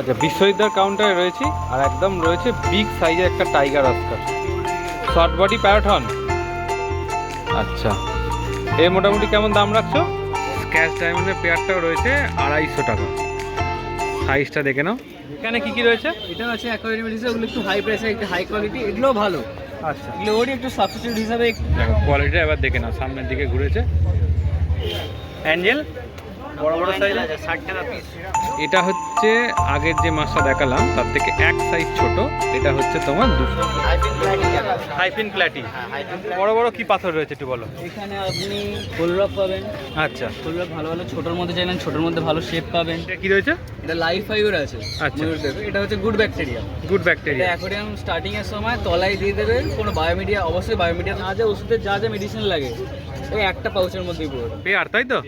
আচ্ছা বিশ্ববিদ্যালয় কাউন্টারে রয়েছি আর একদম রয়েছে বিগ সাইজের একটা টাইগার অস্কার শর্ট বডি প্যারাথন আচ্ছা এ মোটামুটি কেমন দাম রাখছো? স্ক্যাচ ডায়মন্ডের পেয়ারটাও রয়েছে আড়াইশো টাকা। সাইজটা দেখে নাও। এখানে কি কি রয়েছে? এটা আছে অ্যাকোয়ারিয়াম হিসেবে ওগুলো একটু হাই প্রাইসে একটু হাই কোয়ালিটি এগুলোও ভালো। আচ্ছা। এগুলো ওরই একটু সাবস্টিটিউট হিসাবে একটু দেখো কোয়ালিটিটা এবার দেখে নাও সামনের দিকে ঘুরেছে। অ্যাঞ্জেল বড় বড় সাইজ ষাট টাকা পিস এটা হচ্ছে আগের যে মাছটা দেখালাম তার থেকে এক সাইজ ছোট এটা হচ্ছে তোমার দুশো হাইফিন প্ল্যাটি হ্যাঁ বড় বড় কি পাথর রয়েছে একটু বলো? এখানে আপনি ফুলরক পাবেন। আচ্ছা। ফুলরক ভালো ভালো ছোটোর মধ্যে চাইলেন ছোটোর মধ্যে ভালো শেপ পাবেন। এটা কি রয়েছে? এটা লাইফ ফাইবার আছে আচ্ছা। এটা হচ্ছে good bacteria good bacteria aquarium starting এর সময় তলায় দিয়ে দেবেন কোনো বায়োমিডিয়া অবশ্যই বায়োমিডিয়া না যা ওষুধের যা যা মেডিসিন লাগে ওই একটা পাউচের মধ্যেই পড়বে পেয়ার তাই তো?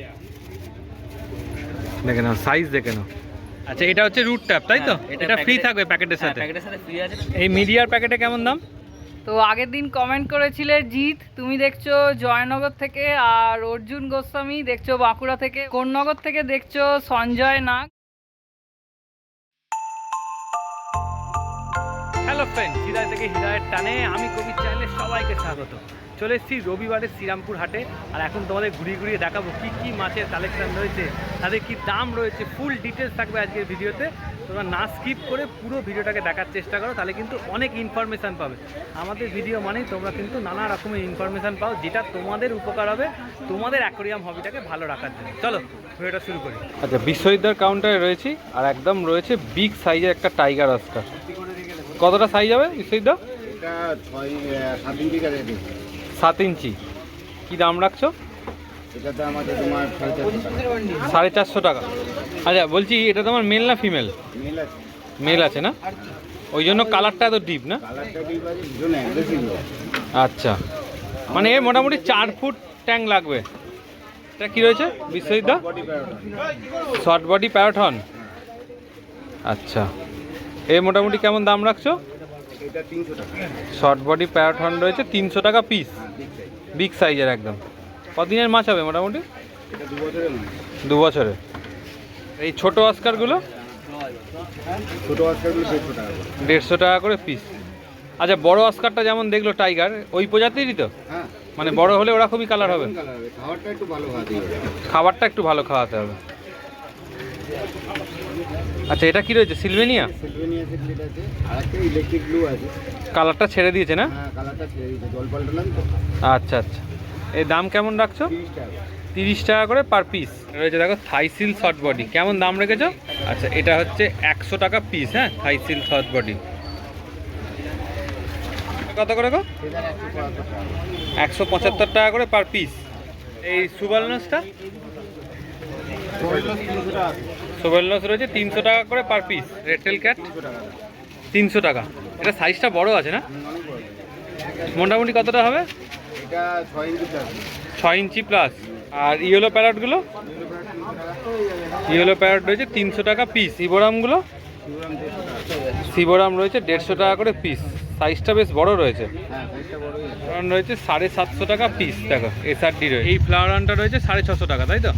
দেখে নাও সাইজ দেখে নাও আচ্ছা এটা হচ্ছে রুট ট্যাপ তাই তো? হ্যাঁ, এটা ফ্রি থাকবে প্যাকেটের সাথে? প্যাকেটের সাথে ফ্রি আছে। এই মিডিয়ার প্যাকেটে কেমন দাম? তো আগের দিন কমেন্ট করেছিলে জিৎ তুমি দেখছ জয়নগর থেকে আর অর্জুন গোস্বামী দেখছ বাঁকুড়া থেকে। কোন্নগর থেকে দেখছ সঞ্জয় নাগ। হ্যালো ফ্রেন্ড হৃদয় থেকে হৃদয়ের টানে আমি কবির চ্যানেলে সবাইকে স্বাগত। চলে এসেছি রবিবারে শ্রীরামপুর হাটে, আর এখন তোমাদের ঘুরিয়ে ঘুরিয়ে দেখাবো কি কি মাছের কালেকশন রয়েছে, তাদের কি দাম রয়েছে ফুল ডিটেলস থাকবে আজকের ভিডিওতে। তোমরা না স্কিপ করে পুরো ভিডিওটাকে দেখার চেষ্টা করো, তাহলে কিন্তু অনেক ইনফরমেশান পাবে। আমাদের ভিডিও মানেই তোমরা কিন্তু নানা রকমের ইনফরমেশান পাও, যেটা তোমাদের উপকার হবে, তোমাদের অ্যাকোরিয়াম হবিটাকে ভালো রাখার জন্য। চলো, ভিডিওটা শুরু করি। আচ্ছা বিশ্ববিদ্যালয় কাউন্টারে রয়েছি, আর একদম রয়েছে বিগ সাইজের একটা টাইগার অস্কার কতটা সাইজ হবে বিশ্ববিদ্যা এটা ছয় সাত ইঞ্চি কাছে সাত ইঞ্চি। কি দাম রাখছো? এটা দাম আছে তোমার সাড়ে চারশো টাকা। আচ্ছা বলছি এটা তোমার মেল না ফিমেল মেল আছে। মেল আছে না? ওই জন্য কালারটা এত ডিপ না? আচ্ছা। মানে মোটামুটি চার ফুট ট্যাং লাগবে। এটা কি রয়েছে? বিশ্বজিৎ শর্ট বডি প্যারাথন আচ্ছা। এর মোটামুটি কেমন দাম রাখছো? শর্ট বডি প্যারাথন রয়েছে তিনশো টাকা পিস বিগ সাইজের একদম। কদিনের মাছ হবে মোটামুটি? দু বছরে এই ছোট অস্কারগুলো দেড়শো টাকা করে পিস আচ্ছা বড় অস্কারটা যেমন দেখল টাইগার ওই প্রজাতিরই তো? মানে বড় হলে ওরা খুবই কালার হবে। খাবারটা একটু ভালো খাওয়াতে হবে খাবারটা একটু ভালো খাওয়াতে হবে আচ্ছা এটা কি রয়েছে? সিলভেনিয়া? সিলভেনিয়া সিলভেট আছে। আর একটা ইলেকট্রিক ব্লু আছে। কালারটা ছেড়ে দিয়েছে না? হ্যাঁ কালারটা ছেড়ে দিচ্ছে জল পাল্টালাম তো। আচ্ছা আচ্ছা। এই দাম কেমন রাখছো? তিরিশ টাকা করে। পার পিস রয়েছে দেখো থাইসিল শর্ট বডি কেমন দাম রেখেছো? আচ্ছা এটা হচ্ছে একশো টাকা পিস হ্যাঁ? থাইসিল শর্ট বডি কত করে গো? একশো পঁচাত্তর টাকা করে পার পিস এই সুবালনসটা সুবালনস রয়েছে তিনশো টাকা করে পার পিস রেটেল ক্যাট তিনশো টাকা। এটা সাইজটা বড় আছে না? মোটামুটি কতটা হবে? ছয় ইঞ্চি প্লাস আর ইয়েলো প্যারটগুলো ইয়েলো প্যারট রয়েছে তিনশো টাকা পিস ইবোরামগুলো শিবরাম রয়েছে দেড়শো টাকা করে পিস সাইজটা বেশ বড় রয়েছে। রয়েছে সাড়ে সাতশো টাকা পিস দেখো এসআরডি রয়েছে। এই ফ্লাওয়ার রানটা রয়েছে সাড়ে ছশো টাকা, তাই তো?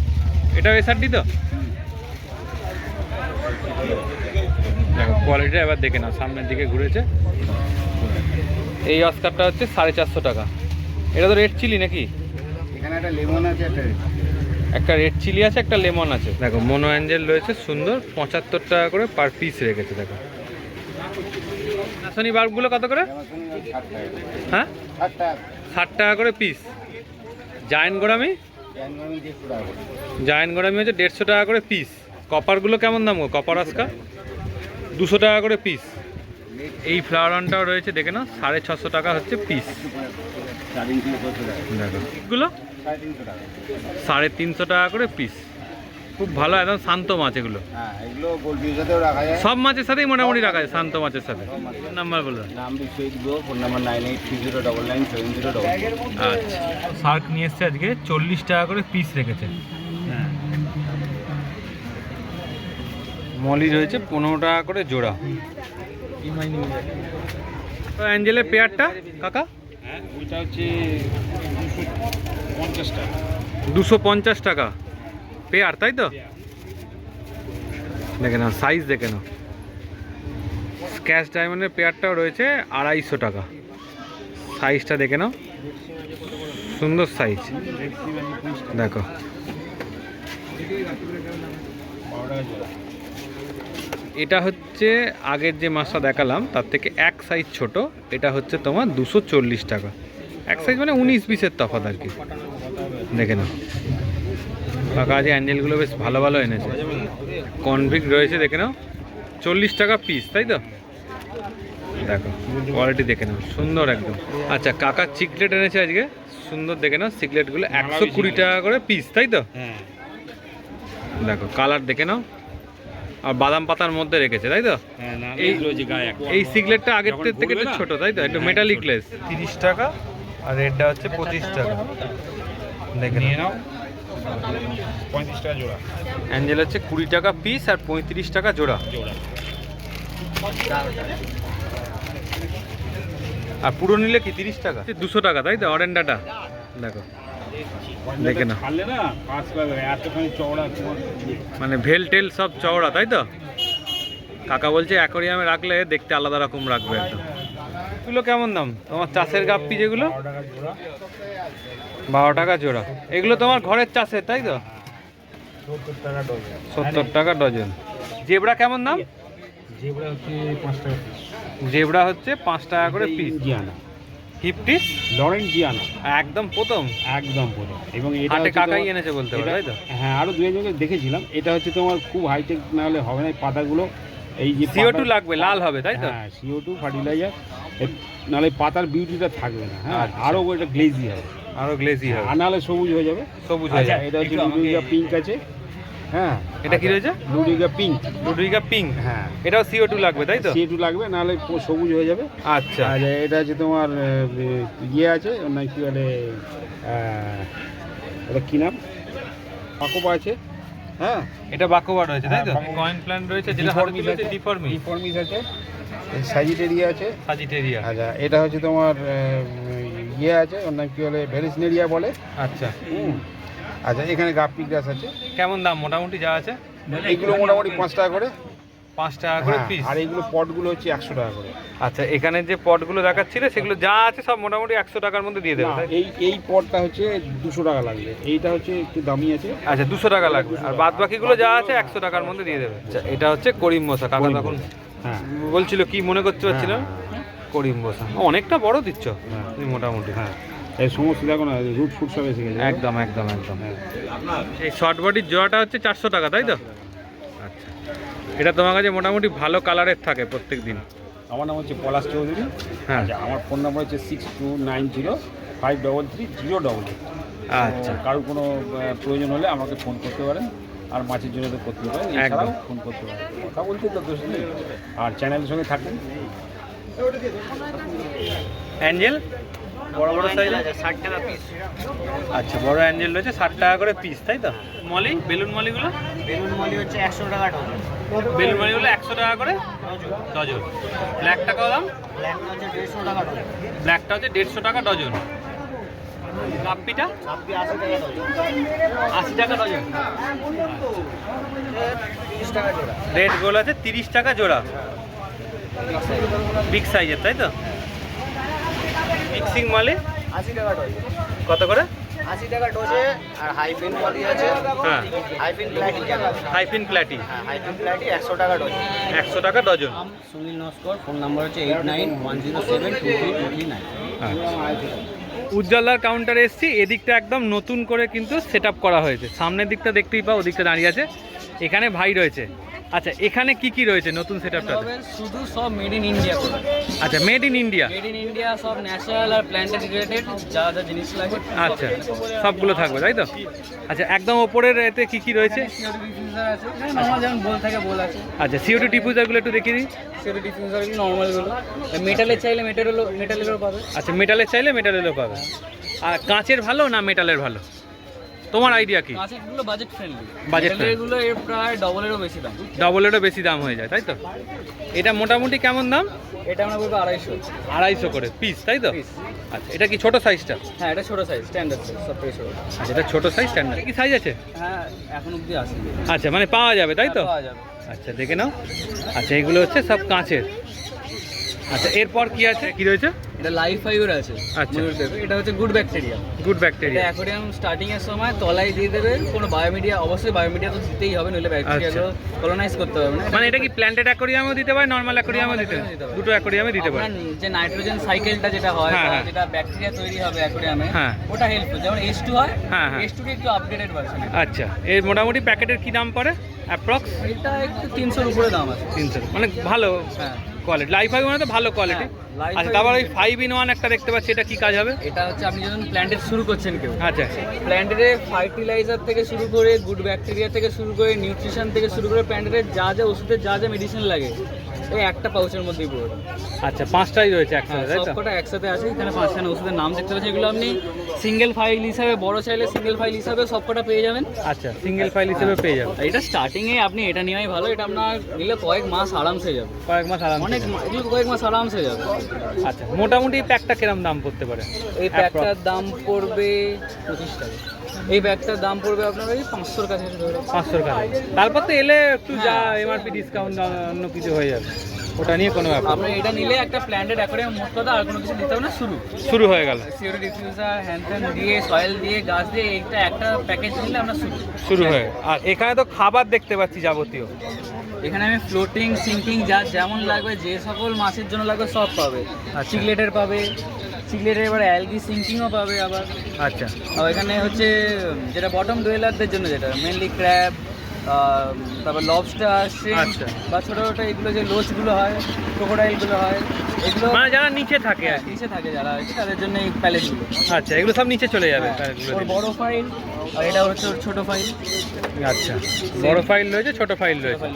এটাও এসআরডি তো? দেখো কোয়ালিটিটা এবার দেখে নাও সামনের দিকে ঘুরেছে। এই অস্কারটা হচ্ছে সাড়ে চারশো টাকা। এটা তো রেড চিলি নাকি? এখানে একটা লেমন আছে একটা একটা রেড চিলি আছে একটা লেমন আছে। দেখো মোনো অ্যাঞ্জেল রয়েছে সুন্দর পঁচাত্তর টাকা করে পার পিস রেখেছে দেখো। নাসনি বাল্বগুলো কত করে? হ্যাঁ? ষাট টাকা করে পিস জায়েন্ট গোড়ামি জায়েন্ট গোড়ামি হচ্ছে দেড়শো টাকা করে পিস কপারগুলো কেমন দাম গো? কপার আজকা? দুশো টাকা করে পিস এই ফ্লাওয়ার অনটাও রয়েছে দেখে নাও সাড়ে ছশো টাকা হচ্ছে পিস এগুলো? সাড়ে তিনশো টাকা করে পিস খুব ভালো একদম শান্ত মাছ এগুলো। সব মাছের সাথেই মোটামুটি রাখা যায় শান্ত মাছের সাথে। নাম্বার বলো। আচ্ছা। শার্ক নিয়ে এসছে আজকে চল্লিশ টাকা করে পিস রেখেছে। মলি রয়েছে পনেরো টাকা করে জোড়া। তো অ্যাঞ্জেলের পেয়ারটা, কাকা? ওইটা হচ্ছে দুশো পঞ্চাশ টাকা। পেয়ার, তাই তো? দেখে নাও সাইজ দেখে নাও। ক্যাশ ডায়মন্ডের পেয়ারটাও রয়েছে আড়াইশো টাকা। সাইজটা দেখে নাও। সুন্দর সাইজ দেখো। এটা হচ্ছে আগের যে মাছটা দেখালাম তার থেকে এক সাইজ ছোট এটা হচ্ছে তোমার দুশো চল্লিশ টাকা। এক সাইজ মানে উনিশ বিশের তফাৎ আর কি। দেখে নাও। কাজে অ্যাঞ্জেলগুলো বেশ ভালো ভালো এনেছে। কনভিক্ট রয়েছে দেখে নাও। চল্লিশ টাকা পিস তাই তো? দেখো কোয়ালিটি দেখে নাও। সুন্দর একদম। আচ্ছা কাকা চিকলেট এনেছে আজকে। সুন্দর দেখে নাও চিকলেটগুলো একশো কুড়ি টাকা করে পিস তাই তো? হ্যাঁ। দেখো কালার দেখে নাও। আর বাদাম পাতার মধ্যে রেখেছে তাই তো? হ্যাঁ এই- সিগলেটটা আগের থেকে একটু ছোট তাই তো? একটু হ্যাঁ, মেটালিক লেস তিরিশ টাকা আর রেডটা হচ্ছে পঁচিশ টাকা। দেখে নিয়ে নাও। পঁয়ত্রিশ টাকা জোড়া। অ্যাঞ্জেল হচ্ছে কুড়ি টাকা পিস আর পঁয়ত্রিশ টাকা জোড়া। জোড়া। আর পুরো নিলে কি তিরিশ টাকা? দুশো টাকা তাই তো? অরেন্ডাটা। দেখো। দেখে না মানে ভেল টেল সব চওড়া তাই তো? কাকা বলছে অ্যাকোরিয়ামে রাখলে দেখতে আলাদা রকম রাখবে। একদম এগুলো কেমন দাম? তোমার চাষের গাপ্পি যেগুলো? বারো টাকা জোড়া। বারো টাকা জোড়া এগুলো তোমার ঘরের চাষের তাই তো? সত্তর টাকা ডজন। জেবরা কেমন দাম? যেগুলো হচ্ছে পাঁচ টাকা জেবরা হচ্ছে পাঁচ টাকা করে পিস জিয়ানা ফিফটি? লরেন্ট জিয়ানা একদম প্রথম? একদম পুরো এবং এটা হাটে কাকাই এনেছে বলতে পারো তাই তো? হ্যাঁ আরও দু একজনকে দেখেছিলাম। এটা হচ্ছে তোমার খুব হাইটেক না হলে হবে না এই পাতাগুলো এই যে সিও টু লাগবে লাল হবে তাই তো? হ্যাঁ সিও টু ফার্টিলাইজার নাহলে পাতার বিউটিটা থাকবে না হ্যাঁ। আরও ওইটা গ্লেজি হবে। আরও গ্লেজি হবে। আর নাহলে সবুজ হয়ে যাবে। সবুজ হয়ে আচ্ছা যাবে। এটা হচ্ছে পিঙ্ক আছে। হ্যাঁ। এটা কি রয়েছে? লুডুইগা পিঙ্ক লুডুইকা পিঙ্ক হ্যাঁ। এটাও সিও টু লাগবে তাই তো? সিও টু লাগবে নাহলে সবুজ হয়ে যাবে। আচ্ছা। আর এটা হচ্ছে তোমার ইয়ে আছে ওর নাম কি বলে ওটা কী নাম? পাকোপা আছে। হ্যাঁ। এটা বাকোবা রয়েছে তাই তো? হ্যাঁ, কয়েন প্ল্যান রয়েছে যেটা ডিফর্মিস তুলেছে আছে। ডিফর্মি ডিফর্মিস আছে। সাজিটেরিয়া আছে। সাজিটেরিয়া আচ্ছা এটা হচ্ছে তোমার ইয়ে আছে ওর নাম কি বলে ভ্যালিসনেরিয়া বলে। আচ্ছা। হুম। আচ্ছা এখানে গাপ্পি গ্রাস আছে। কেমন দাম? মোটামুটি যা আছে? এগুলো মোটামুটি পাঁচ টাকা করে। পাঁচ টাকা করে হ্যাঁ, পিস আর এইগুলো পটগুলো হচ্ছে একশো টাকা করে। আচ্ছা এখানে যে পটগুলো দেখাচ্ছিল সেগুলো যা আছে সব মোটামুটি একশো টাকার মধ্যে দিয়ে দেবে এই এই পটটা হচ্ছে দুশো টাকা লাগবে। এইটা হচ্ছে একটু দামি আছে। আচ্ছা দুশো টাকা লাগবে। আর বাদ বাকিগুলো যা আছে একশো টাকার মধ্যে দিয়ে দেবে। আচ্ছা এটা হচ্ছে করিম মশা কাকা তখন হ্যাঁ। হ্যাঁ। বলছিল কি মনে করতে পারছিল হ্যাঁ, করিম মশা। অনেকটা বড় দিচ্ছ হ্যাঁ। মোটামুটি। হ্যাঁ। এই সমস্ত দেখো না রুট ফুট সব এসে গেছে একদম একদম একদম। হ্যাঁ। এই শর্ট বডির জোড়াটা হচ্ছে চারশো টাকা তাই তো? আচ্ছা। এটা তোমার কাছে মোটামুটি ভালো কালারের থাকে প্রত্যেক দিন আমার নাম হচ্ছে পলাশ চৌধুরী। হ্যাঁ। আচ্ছা আমার ফোন নাম্বার হচ্ছে six two nine zero five double three zero double eight আচ্ছা। কারোর কোনো প্রয়োজন হলে আমাকে ফোন করতে পারেন। আর মাছের জন্য তো করতে পারেন। এছাড়াও একদম। ফোন করতে পারেন। কথা বলতে তো দোষ নেই। আর চ্যানেলের সঙ্গে থাকুন অ্যাঞ্জেল বড় বড় সাইজ ষাট টাকা পিস আচ্ছা বড় অ্যাঞ্জেল রয়েছে ষাট টাকা করে পিস তাই তো? মলি বেলুন মলিগুলো? বেলুন মলি হচ্ছে একশো টাকা ডজন বেলুন মলিগুলো একশো টাকা করে? ডজন। ব্ল্যাকটা কত দাম? ব্ল্যাক হচ্ছে দেড়শো টাকা ডজন ব্ল্যাকটা হচ্ছে দেড়শো টাকা ডজন। কাপ্পিটা আশি টাকা ডজন আশি টাকা ডজন। তিরিশ টাকা জোড়া। রেড গোল আছে তিরিশ টাকা জোড়া। বিগ সাইজের তাই তো? মিক্সিং মালে? আশি টাকা ডজন কত করে? আশি টাকা ডোজে আর হাইফিন পলি আছে। হ্যাঁ। হাইফিন প্ল্যাটি যেটা হাইফিন প্ল্যাটি। হ্যাঁ হাইফিন প্ল্যাটি একশো টাকা ডজন একশো টাকা dozen. Sunil Naskar phone number হচ্ছে eight nine one zero seven two three two three nine. উজ্জ্বলার কাউন্টারে এসেছি এদিকটা একদম নতুন করে কিন্তু সেট করা হয়েছে। সামনের দিকটা দেখতেই পাও ওদিকটা দাঁড়িয়ে আছে। এখানে ভাই রয়েছে। আচ্ছা এখানে কি কি রয়েছে নতুন সেট তবে শুধু সব মেড ইন ইন্ডিয়া আচ্ছা made in India made in India সব ন্যাচারাল আর প্ল্যান্টেড রিলেটেড যা যা জিনিস লাগে। আচ্ছা সবগুলো থাকবে তাই তো? আচ্ছা একদম ওপরের এতে কি কি রয়েছে? আচ্ছা সিওটি ডিফিউজারগুলো একটু দেখিয়ে দিই। সিওরি ডিফিউজার নর্মালগুলো মেটালের চাইলে মেটালেরও মেটালেরও পাবে। আচ্ছা মেটালের চাইলে মেটালেরও পাবে। আর কাঁচের ভালো না মেটালের ভালো? তোমার আইডিয়া কি? কাঁচেরগুলো বাজেট ফ্রেন্ডলি Budget মেটালেরগুলো এর প্রায় ডবলেরও বেশি দাম। ডবলেরও বেশি দাম হয়ে যায় তাই তো? এটা মোটামুটি কেমন দাম? এটা আমরা বলব আড়াইশো। আড়াইশো করে পিস তাই তো? আচ্ছা এটা কি ছোট সাইজটা হ্যাঁ এটা ছোটো সাইজ স্ট্যান্ডার্ড সব থেকে ছোটো। আচ্ছা এটা ছোট সাইজ স্ট্যান্ডার্ড কি সাইজ আছে? হ্যাঁ এখন অবধি আসেনি আচ্ছা মানে পাওয়া যাবে তাই তো? হ্যাঁ, পাওয়া যাবে। আচ্ছা দেখে নাও। আচ্ছা এগুলো হচ্ছে সব কাঁচের। আচ্ছা এরপর কি আছে? কি রয়েছে? এটা লাইফ ফাইবার আছে আচ্ছা। এটা হচ্ছে good bacteria good bacteria aquarium starting এর সময় তলায় দিয়ে দেবে কোনো বায়োমিডিয়া অবশ্যই বায়োমিডিয়া তো দিতেই হবে নইলে ব্যাকটেরিয়াগুলো কলোনাইজ করতে হবে না। আচ্ছা। মানে এটা কি প্ল্যান্টেড অ্যাকোরিয়ামও দিতে পারে নর্মাল অ্যাকোরিয়ামও দিতে। দুটো অ্যাকোরিয়ামে দিতে পারে। যে নাইট্রোজেন সাইকেলটা যেটা হয় হ্যাঁ, হ্যাঁ। যেটা ব্যাকটেরিয়া তৈরি হবে অ্যাকোরিয়ামে। ওটা হেল্পফুল যেমন এস টু হয় হ্যাঁ, হ্যাঁ। এস টু একটু আপডেটেড ভার্সন আচ্ছা। এর মোটামুটি প্যাকেটের কি দাম পড়ে? অ্যাপ্রক্স এটা একটু তিনশোর উপরে দাম আছে। তিনশো মানে ভালো হ্যাঁ। কোয়ালিটি লাইফ ফাইভ মানে তো ভালো কোয়ালিটি আচ্ছা তারপর ওই ফাইভ ইন ওয়ান একটা দেখতে পাচ্ছি এটা কি কাজ হবে? এটা হচ্ছে আপনি যখন প্ল্যান্টেড শুরু করছেন কেউ আচ্ছা। প্ল্যান্টেডে ফার্টিলাইজার থেকে শুরু করে গুড ব্যাকটেরিয়া থেকে শুরু করে নিউট্রিশন থেকে শুরু করে প্ল্যান্টের যা যা ওষুধের যা যা মেডিসিন লাগে এই একটা পাউচের মধ্যেই পুরো। আচ্ছা পাঁচটাই রয়েছে একসাথে তাই তো? সবকটা একসাথে আছে এখানে পাঁচখানা ওষুধের নাম দেখতে পাচ্ছেন এগুলো আপনি সিঙ্গেল ফাইল হিসাবে বড় চাইলে সিঙ্গেল ফাইল হিসাবে সবকটা পেয়ে যাবেন। আচ্ছা সিঙ্গেল ফাইল হিসেবে পেয়ে যাব আর এটা স্টার্টিংয়ে আপনি এটা নেওয়াই ভালো এটা আপনার নিলে কয়েক মাস আরামসে যাবে। কয়েক মাস আরাম অনেক এগুলো কয়েক মাস আরামসে যাবে। আচ্ছা মোটামুটি প্যাকটা কিরম দাম পড়তে পারে? এই প্যাকটার দাম পড়বে পঁচিশ টাকা। এই ব্যাগটার দাম পড়বে আপনার ওই পাঁচশোর কাছে। পাঁচশোর কাছে তারপর তো এলে একটু যা হ্যাঁ। এমআরপি ডিসকাউন্ট অন্য কিছু হয়ে যাবে। ওটা নিয়ে কোনো ব্যাপার আপনি এটা নিলে একটা প্ল্যান্টেড অ্যাকোরিয়াম মোট কথা আর কোনো কিছু দিতে হবে না শুরু। শুরু হয়ে গেল। সিওর ডিফিউজার হ্যান্ড দিয়ে সয়েল দিয়ে গাছ দিয়ে এইটা একটা প্যাকেজ নিলে আমরা শুরু। শুরু হয় আর এখানে তো খাবার দেখতে পাচ্ছি যাবতীয়। এখানে আমি ফ্লোটিং সিঙ্কিং যা যেমন লাগবে যে সকল মাছের জন্য লাগবে সব পাবে। আর চিকলেটের পাবে। চিকলেটের এবার অ্যালগি সিঙ্কিংও পাবে আবার। আচ্ছা। আর এখানে হচ্ছে যেটা বটম ডুয়েলারদের জন্য যেটা মেনলি ক্র্যাব তারপর লবস্টার আচ্ছা। বা ছোটো ছোটো এগুলো যে লোচগুলো হয় ক্রোকোডাইলগুলো হয় এগুলো মানে যারা নিচে থাকে আর নিচে থাকে যারা তাদের জন্য এই প্যালেটগুলো আচ্ছা এগুলো সব নিচে চলে যাবে প্যাকেটগুলো ওর বড় ফাইল আর এটা হচ্ছে ওর ছোটো ফাইল আচ্ছা বড় ফাইল রয়েছে ছোট ফাইল রয়েছে।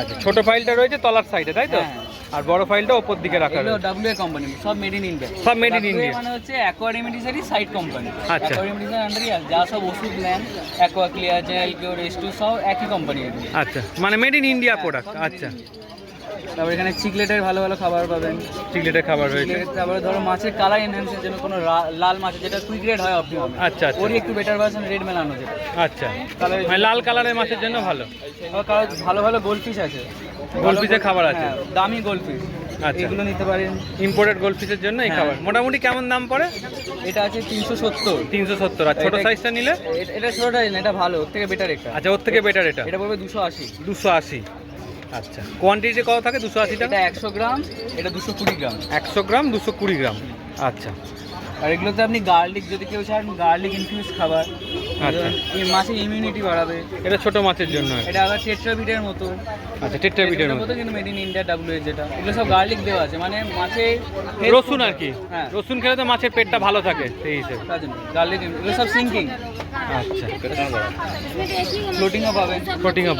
আচ্ছা ছোট ফাইলটা রয়েছে তলার সাইডে তাই তো? হ্যাঁ। আর বড় ফাইলটা ওপর দিকে রাখা হলো ডাব্লিউ কোম্পানি সব মেড ইন ইন্ডিয়া সব মেড ইন ইন্ডিয়া মানে হচ্ছে অ্যাকোয়ারিমেটিসেরই সাইড কোম্পানি আচ্ছা। অ্যাকোয়ারিমেটিসের আন্ডারই যা সব ওষুধ নেন aqua clear gel cure S two সব একই কোম্পানি আচ্ছা মানে মেড ইন ইন্ডিয়া প্রোডাক্ট আচ্ছা। তারপর এখানে চিকলেটের ভালো ভালো খাবার পাবেন। চিকলেটের খাবার রয়েছে। তারপরে ধরো মাছের কালার এনহ্যান্সের জন্য কোনো লাল মাছের যেটা কুইক রেড হয় অপটিমাম আচ্ছা আচ্ছা। ওরই একটু বেটার ভার্সন রেড মেলানো যেটা। আচ্ছা। তাহলে মানে লাল কালারের মাছের জন্য ভালো। ভালো ভালো গোলফিশ আছে। গোলফিশের খাবার আছে? হ্যাঁ, দামি গোলফিশ আচ্ছা। এগুলো নিতে পারেন। ইম্পোর্টেড গোল্ডফিশের জন্য এই হ্যাঁ। খাবার। মোটামুটি কেমন দাম পড়ে? এটা আছে তিনশো সত্তর। তিনশো সত্তর। আর ছোট সাইজটা নিলে? এটা ছোটটা না এটা ভালো ওর থেকে বেটার এটা আচ্ছা ওর থেকে বেটার এটা? এটা পড়বে দুশো আশি। দুশো আশি। আচ্ছা কোয়ান্টিটি কত থাকে? দুশো আশি টাকা? একশো গ্রাম এটা দুশো কুড়ি গ্রাম। একশো গ্রাম দুশো কুড়ি গ্রাম। আচ্ছা। আর এগুলোতে আপনি গার্লিক যদি কেউ চান গার্লিক ইনফিউজ খাবার। আচ্ছা। এই মাছের ইমিউনিটি বাড়াবে। এটা ছোট মাছের জন্য এটা আবার টেট্রাবিটের মতো। আচ্ছা টেট্রাবিটের মতো। কিন্তু মেড ইন ইন্ডিয়া ডাব্লিউ যেটা এগুলো সব গার্লিক দেওয়া আছে। মানে মাছে রসুন আর কি। হ্যাঁ। রসুন খেলে তো মাছের পেটটা ভালো থাকে সেই হিসেবে। তার জন্য। গার্লিক এগুলো সব সিঙ্কিং আচ্ছা। ফ্লোটিংও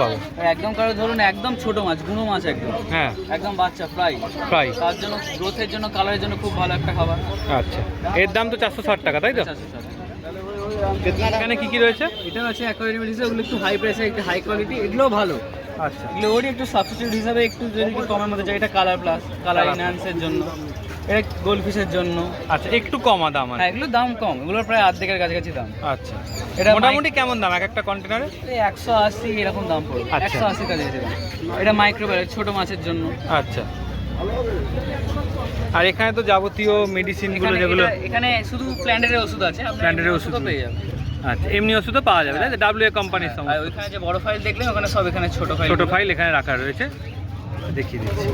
পাবো। একদম কারও ধরুন একদম ছোট মাছ গুঁড়ো মাছ একদম। হ্যাঁ। একদম বাচ্চা ফ্রাই ফ্রাই তার জন্য গ্রোথের জন্য কালারের জন্য খুব ভালো একটা খাবার। আচ্ছা। এর দাম তো চারশো ষাট টাকা তাই তো? এখানে কি কি রয়েছে? এটা আছে অ্যাকোয়ারিয়াম হিসেবে ওগুলো একটু হাই প্রাইসে একটু হাই কোয়ালিটি এগুলোও ভালো। আচ্ছা। এগুলো ওরই একটু সাবস্টিটিউট হিসাবে একটু যদি একটু কমের মধ্যে যায় এটা কালার প্লাস কালার এনহ্যান্সের জন্য। এটা গোল্ডফিশের জন্য। আচ্ছা একটু কমা দাম হ্যাঁ এগুলোর দাম কম এগুলোর প্রায় অর্ধেকের কাছাকাছি দাম। আচ্ছা। এটা মোটামুটি কেমন দাম এক একটা কন্টেনারে একশো আশি এরকম দাম পড়বে। আচ্ছা। একশো আশি কাছাকাছি দাম এটা মাইক্রোবায়োল ছোট মাছের জন্য। আচ্ছা। আর এখানে তো যাবতীয় মেডিসিনগুলো এখানে যেগুলো এখানে শুধু প্ল্যান্টের ওষুধ আছে Planted ওষুধ পেয়ে যাবেন। আচ্ছা এমনি ওষুধও পাওয়া যাবে তাই ডাব্লিউ কোম্পানির আর সমস্ত। ওইখানে যে বড় ফাইল দেখলেন ওখানে সব এখানে ছোট ফাইল ছোট ফাইল এখানে রাখা রয়েছে। দেখিয়ে দিচ্ছি।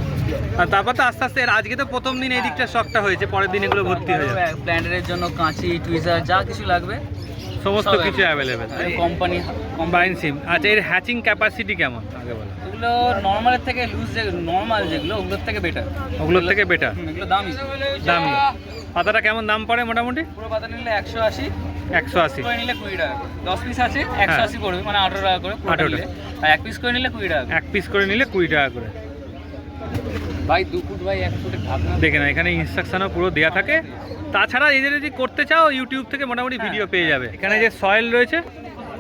আর তারপর তো আস্তে আস্তে আজকে তো প্রথম দিন এই দিকটা শখটা হয়েছে পরের দিন এগুলো ভর্তি হয়ে যাবে। প্ল্যান্টের জন্য কাঁচি টুইজার যা কিছু লাগবে। সমস্ত কিছু অ্যাভেলেবেল কোম্পানি কম্বাইন সিম আচ্ছা এর হ্যাচিং ক্যাপাসিটি কেমন? আগে বলো। এগুলো নর্মালের থেকে লুজ যে নর্মাল যেগুলো ওগুলোর থেকে বেটার ওগুলোর থেকে বেটার এগুলো দামি। দামি। পাতাটা কেমন দাম পড়ে মোটামুটি? পুরো পাতা নিলে একশো আশি। একশো আশি। করে নিলে কুড়ি টাকা দশ পিস আছে একশো হ্যাঁ। আশি পড়বে মানে আঠারো টাকা করে পুরোটা 18 নিলে। আর এক পিস করে নিলে কুড়ি টাকা এক পিস করে নিলে কুড়ি টাকা করে। ভাই দু ফুট ভাই এক ফুটের ঢাকনা দেখে না এখানে ইনস্ট্রাকশনও পুরো দেওয়া থাকে। তাছাড়া এদের যদি করতে চাও ইউটিউব থেকে মোটামুটি হ্যাঁ। ভিডিও পেয়ে যাবে। এখানে যে সয়েল রয়েছে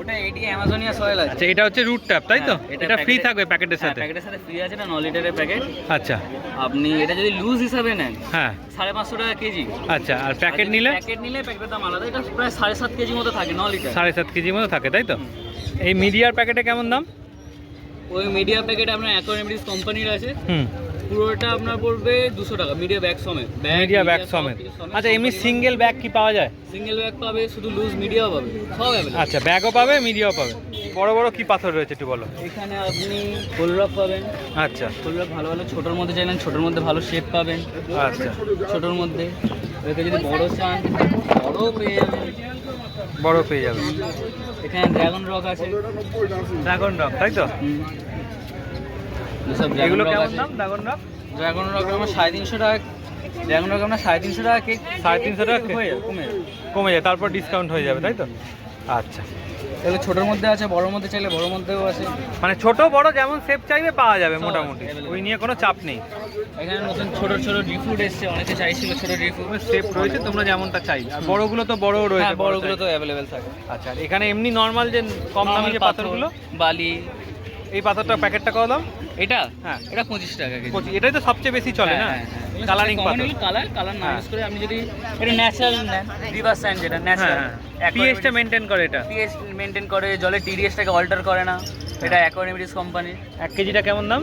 ওটা এডি অ্যামাজনিয়া সয়েল আছে। আচ্ছা এটা হচ্ছে রুট ট্যাপ তাই তো? হ্যাঁ, এটা ফ্রি থাকবে প্যাকেটের হ্যাঁ, সাথে। প্যাকেটের সাথে ফ্রি আছে এটা ন লিটারের প্যাকেট আচ্ছা। আপনি এটা যদি লুজ হিসাবে নেন হ্যাঁ। সাড়ে পাঁচশো টাকা কেজি। আচ্ছা আর প্যাকেট নিলে? প্যাকেট নিলে প্যাকেটের দাম আলাদা এটা প্রায় সাড়ে সাত কেজি মতো থাকে ন লিটার সাড়ে সাত কেজি মতো থাকে তাই তো? এই মিডিয়ার প্যাকেটে কেমন দাম? ওই মিডিয়া প্যাকেট আপনার অ্যাকোয়ারিয়াম কোম্পানির আছে। হুম। পুরোটা আপনার পড়বে দুশো টাকা মিডিয়া ব্যাগ সমেত। মিডিয়া ব্যাগ সমেত। আচ্ছা এমনি সিঙ্গেল ব্যাগ কি পাওয়া যায়? সিঙ্গেল ব্যাগ পাবে শুধু লুজ মিডিয়াও পাবে সব আচ্ছা ব্যাগও পাবে মিডিয়াও পাবে। বড় বড় কি পাথর রয়েছে একটু বলো? এখানে আপনি ফুলরক পাবেন। আচ্ছা। ফুলরক ভালো ভালো ছোটোর মধ্যে চাইলেন ছোটোর মধ্যে ভালো শেপ পাবেন। আচ্ছা। ছোটোর মধ্যে। এটাকে যদি বড় চান বড়ও পেয়ে যাবেন। বড় পেয়ে যাবে এখানে ড্রাগন রক আছে। ড্রাগন রক তাই তো? এগুলো কেমন দাম? ড্রাগন রক ড্রাগন রক আমার সাড়ে তিনশো টাকা ড্রাগন রক আপনার সাড়ে তিনশো টাকা কেক সাড়ে তিনশো টাকা? হয়ে কমে কমে যায় তারপর ডিসকাউন্ট হয়ে যাবে তাই তো? আচ্ছা। এগুলো ছোটোর মধ্যে আছে বড়োর মধ্যে চাইলে বড়োর মধ্যেও আছে। মানে ছোট বড় যেমন শেপ চাইবে পাওয়া যাবে মোটামুটি। ওই নিয়ে কোনো চাপ নেই। এখানে নতুন ছোট ছোট ফ্রুট এসছে অনেকে চাইছিল ছোট ফ্রুট শেপ রয়েছে তোমরা যেমনটা চাই আর বড়গুলো তো বড়ও রয়েছে হ্যাঁ বড়গুলো তো অ্যাভেলেবেল থাকে। আচ্ছা এখানে এমনি নর্মাল যে কম দামি যে পাথরগুলো? বালি এই পাথরটা প্যাকেটটা কত দাম? এটা? হ্যাঁ। এটা পঁচিশ টাকা কেজি। এটাই তো সবচেয়ে বেশি চলে না? হ্যাঁ, কালারিং পাথর। কালার কালার না হ্যাঁ। ইউজ করে আপনি যদি এটা ন্যাচারাল নেন রিভার স্যান্ড যেটা হ্যাঁ ন্যাচারাল হ্যাঁ পিএইচটা মেনটেন করে এটা। পিএইচ মেনটেন করে জলে টিডিএসটাকে অল্টার করে না। এটা অ্যাকোয়ারিমিটিস কোম্পানি এক কেজিটা কেমন দাম?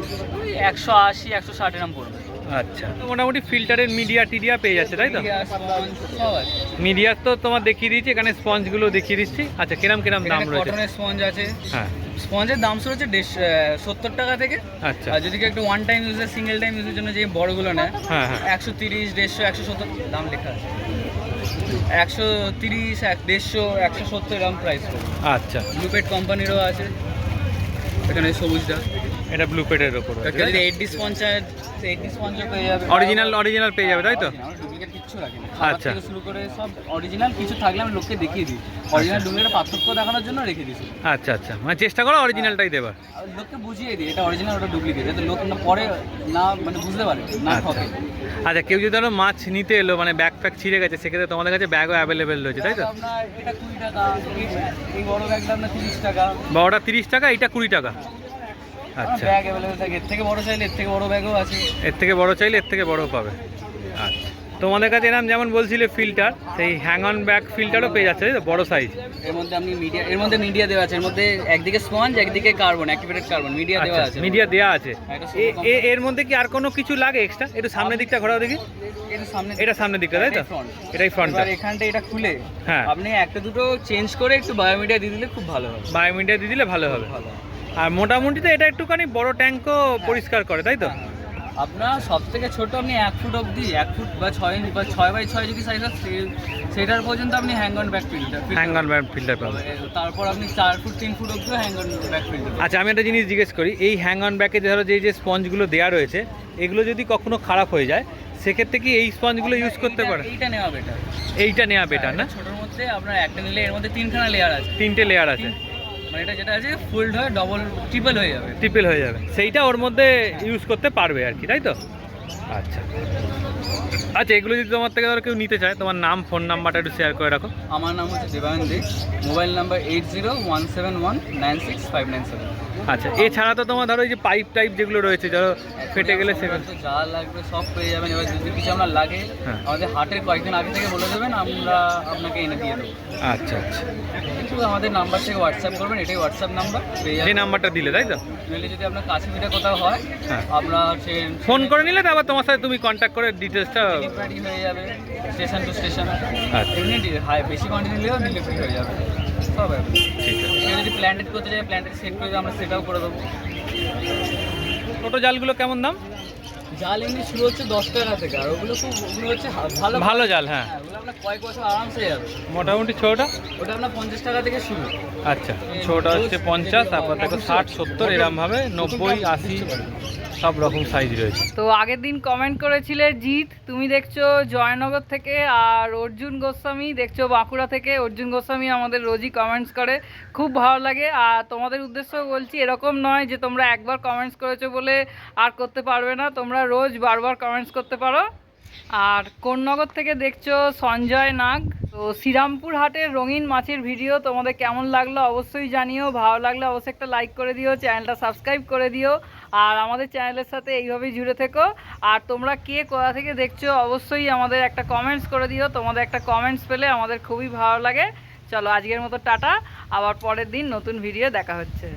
একশো আশি একশো ষাট এরম পড়বে। আচ্ছা। তো মোটামুটি ফিল্টারের মিডিয়া টিডিয়া পেয়ে যাচ্ছে তাই তো? সব তো তোমার দেখিয়ে দিচ্ছি এখানে স্পঞ্জগুলো দেখিয়ে দিচ্ছি। আচ্ছা কিরম কিরম দাম এখানে রয়েছে? কটনের স্পঞ্জ আছে। হ্যাঁ। স্পঞ্জের দাম শুরু হচ্ছে দেড়শো সত্তর টাকা থেকে। আচ্ছা। আর যদি কেউ একটু ওয়ান টাইম ইউজের সিঙ্গেল টাইম ইউজের জন্য যে বড়গুলো নেয় হ্যাঁ হ্যাঁ। একশো তিরিশ দেড়শো একশো সত্তর দাম লেখা আছে। একশো তিরিশ এক দেড়শো একশো সত্তর এরকম প্রাইস আচ্ছা। ব্লুপেড কোম্পানিরও আছে। এখানে সবুজটা। এটা ব্লু পেডের ওপর যদি এইট ডি স্পঞ্চার এইট ডি স্পঞ্চার অরিজিনাল অরিজিনাল পেয়ে যাবে তাই তো? আচ্ছা। শুরু করে সব অরিজিনাল কিছু থাকলে আমি লোককে দেখিয়ে দিই। অরিজিনাল ডুপ্লিকেট পার্থক্য দেখানোর জন্য রেখে দিয়েছি। আচ্ছা আচ্ছা। মানে চেষ্টা করো অরিজিনালটাই দেবার। লোককে বুঝিয়ে দিই এটা অরিজিনাল ওটা ডুপ্লিকেট যাতে লোক না পরে না মানে বুঝতে পারে না আচ্ছা। ঠকে। আচ্ছা কেউ যদি ধরো মাছ নিতে এলো মানে ব্যাগ ফ্যাগ ছিঁড়ে গেছে সেক্ষেত্রে তোমাদের কাছে ব্যাগও অ্যাভেলেবেল রয়েছে তাই তো? আপনার এটা কুড়ি টাকা এই- বড় ব্যাগটা আপনার তিরিশ টাকা। বড়টা তিরিশ টাকা এইটা কুড়ি টাকা। আচ্ছা। ব্যাগ অ্যাভেলেবেল থাকে। এর থেকে বড় চাইলে এর থেকে বড় ব্যাগও আছে। এর থেকে বড় চাইলে এর থেকে বড় পাবে। আচ্ছা। তোমাদের কাছে এরকম যেমন বলছিলে ফিল্টার সেই হ্যাং অন ব্যাগ ফিল্টারও পেয়ে যাচ্ছে বড় সাইজ এর মধ্যে আপনি মিডিয়া এর মধ্যে মিডিয়া দেওয়া আছে। এর মধ্যে একদিকে স্পঞ্জ একদিকে কার্বন অ্যাক্টিভেটেড কার্বন মিডিয়া দেওয়া আছে। মিডিয়া আচ্ছা, দেওয়া আছে এ- এর মধ্যে কি আর কোনো কিছু লাগে এক্সট্রা একটু সামনের দিকটা ঘোরাও দেখি। এটা সামনে সামনের দিকটা তাই তো? এটাই। এটাই এখানটা এটা খুলে। হ্যাঁ। আপনি একটা দুটো চেঞ্জ করে একটু বায়োমিডিয়া দিয়ে দিলে খুব ভালো হবে। বায়োমিডিয়া দিয়ে দিলে ভালো হবে। ভালো আর মোটামুটি তো এটা একটুখানি বড় ট্যাঙ্কও পরিষ্কার করে তাই তো? আপনার সব থেকে ছোট আপনি এক ফুট অবধি এক ফুট বা ছয় ইঞ্চ বা ছয় বাই ছয় যদি সাইজ হয় সে- সেটার পর্যন্ত আপনি hang on back filter hang on bag filter পাবেন। তারপর আপনি চার ফুট তিন ফুট অবধিও হ্যাং অন ব্যাক ফিল্টার আচ্ছা আমি একটা জিনিস জিজ্ঞেস করি এই হ্যাং অন ব্যাকে ধরো যে যে স্পঞ্জগুলো দেওয়া রয়েছে এগুলো যদি কখনো খারাপ হয়ে যায় সেক্ষেত্রে কি এই স্পঞ্জগুলো ইউজ করতে পারে? এইটা নেওয়া বেটার এইটা নেওয়া বেটার না? ছোটোর মধ্যে আপনার একটা নিলে এর মধ্যে তিনখানা লেয়ার আছে। তিনটে লেয়ার আছে। মানে এটা যেটা আছে ফোল্ড হয়ে ডবল ট্রিপল হয়ে যাবে। ট্রিপল হয়ে যাবে। সেইটা ওর মধ্যে ইউজ করতে পারবে আর কি তাই তো? আচ্ছা। আচ্ছা এগুলো যদি তোমার থেকে ধরো কেউ নিতে চায় তোমার নাম ফোন নাম্বারটা একটু শেয়ার করে রাখো। আমার নাম হচ্ছে Debayan De. Mobile number eight zero one seven one nine six five nine seven আচ্ছা এছাড়া তো তোমার ধরো এই যে পাইপ টাইপ যেগুলো রয়েছে ধরো ফেটে গেলে সেগুলো। যা লাগবে সব পেয়ে যাবেন। এবার যদি কিছু আপনার লাগে হ্যাঁ। আমাদের হাটের কয়েকদিন আগে থেকে বলে দেবেন আমরা আপনাকে এনে দিয়ে দেবো। আচ্ছা আচ্ছা। কিন্তু আমাদের নাম্বার থেকে হোয়াটসঅ্যাপ করবেন এটাই হোয়াটসঅ্যাপ নাম্বার যাবেন। নাম্বারটা দিলে তাই তো? নইলে যদি আপনার কাছে পিঠে কোথাও হয় হ্যাঁ। আমরা হচ্ছে ফোন করে নিলে তো আবার তোমার সাথে তুমি কন্ট্যাক্ট করে ডিটেলসটা হয়ে যাবে স্টেশন টু স্টেশন এমনি ডি- বেশি কোয়ান্টিটি নিলেও ডেলিভারি হয়ে যাবে। হবে ঠিক আছে যদি প্ল্যান্টেড করতে চায় প্ল্যান্টেড সেট করে আমরা সেটাও করে দেবো। ছোটো জালগুলো কেমন দাম? জাল এমনি শুরু হচ্ছে দশ টাকা থেকে আর ওগুলো খুব ওগুলো হচ্ছে ভালো ভালো জাল হ্যাঁ। হ্যাঁ ওগুলো আপনার কয়েক বছর আরামসে যাবে। মোটামুটি ছোটোটা ওটা আপনার পঞ্চাশ টাকা থেকে শুরু। আচ্ছা ছোটোটা হচ্ছে পঞ্চাশ তারপর দেখো ষাট সত্তর এরমভাবে নব্বই আশি। সব রকম সাইজ রয়েছে। তো আগের দিন কমেন্ট করেছিলে, জিৎ, তুমি দেখছ জয়নগর থেকে আর অর্জুন গোস্বামী, দেখছ বাঁকুড়া থেকে অর্জুন গোস্বামী আমাদের রোজই কমেন্টস করে। খুব ভালো লাগে আর তোমাদের উদ্দেশ্য বলছি এরকম নয় যে তোমরা একবার কমেন্টস করেছ বলে আর করতে পারবে না, তোমরা রোজ বারবার কমেন্টস করতে পারো। আর কোন্নগর থেকে দেখছ সঞ্জয় নাগ। তো শ্রীরামপুর হাটের রঙিন মাছের ভিডিও তোমাদের কেমন লাগল অবশ্যই জানিও, ভালো লাগলে অবশ্যই একটা লাইক করে দিও চ্যানেলটা সাবস্ক্রাইব করে দিও। আর আমাদের চ্যানেলের সাথে এইভাবেই জুড়ে থেকো। আর তোমরা কে কোথা থেকে দেখছ, অবশ্যই আমাদের একটা কমেন্টস করে দিও। তোমাদের একটা কমেন্টস পেলে আমাদের খুবই ভালো লাগে। চলো আজকের মতো টাটা। আবার পরের দিন নতুন ভিডিও দেখা হচ্ছে।